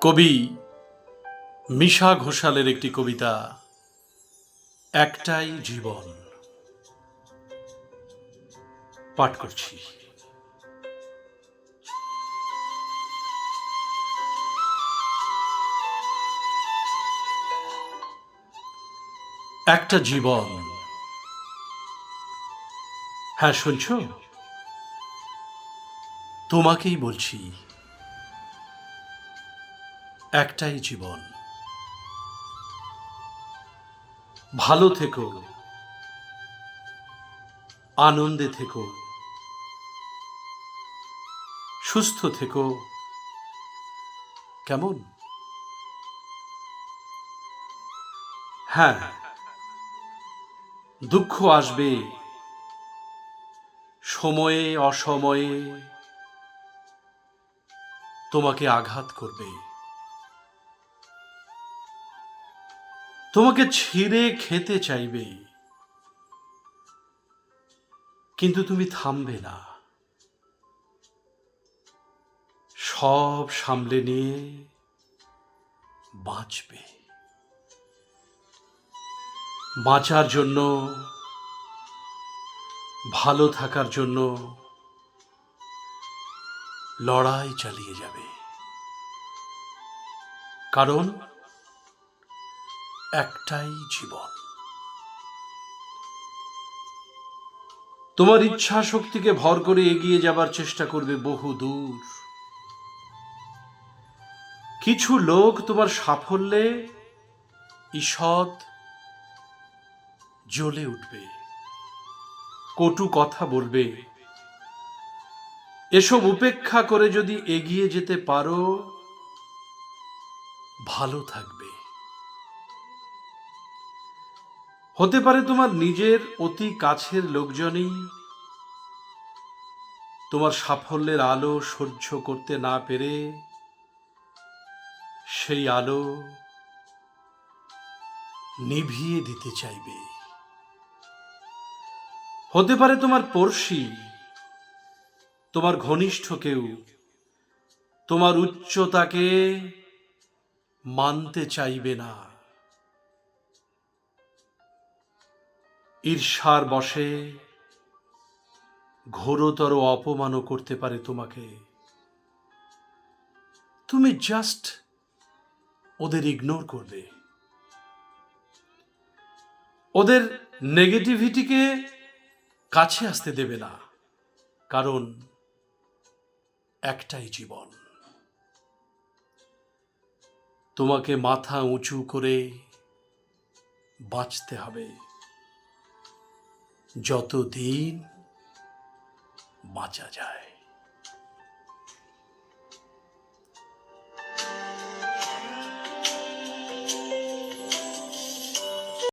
কবি মিশা ঘোষালের একটি কবিতা, একটাই জীবন। পাঠ করছি। একটা জীবন। হ্যাঁ শুনছ? তোমাকেই বলছি। একটাই জীবন। ভালো থেকো। আনন্দে থেকো। সুস্থ থেকো। কেমন? হ্যাঁ দুঃখ আসবে। সময়ে, অসময়ে তোমাকে আঘাত করবে। তোমাকে ছিঁড়ে খেতে চাইবে। কিন্তু তুমি থামবে না। সব সামলে নিয়ে বাঁচবে। বাঁচার জন্য, ভালো থাকার জন্য লড়াই চালিয়ে যাবে। কারণ একটাই জীবন। তোমার ইচ্ছা শক্তিকে ভর করে এগিয়ে যাবার চেষ্টা করবে বহু দূর। কিছু লোক তোমার সাফল্যে ঈষৎ জ্বলে উঠবে। কটু কথা বলবে। এসব উপেক্ষা করে যদি এগিয়ে যেতে পারো, ভালো থাকবে। হতে পারে তোমার নিজের অতি কাছের লোকজনই তোমার সাফল্যের আলো সহ্য করতে না পেরে সেই আলো নিভিয়ে দিতে চাইবে। হতে পারে তোমার পড়শি, তোমার ঘনিষ্ঠ কেউ, তোমার উচ্চতাকে মানতে চাইবে না। ঈর্ষার বসে ঘোরতর অপমানও করতে পারে তোমাকে। তুমি জাস্ট ওদের ইগনোর করবে। ওদের নেগেটিভিটিকে কাছে আসতে দেবে না, কারণ একটাই জীবন। তোমাকে মাথা উঁচু করে বাঁচতে হবে। যতদিন বাঁচা যায়।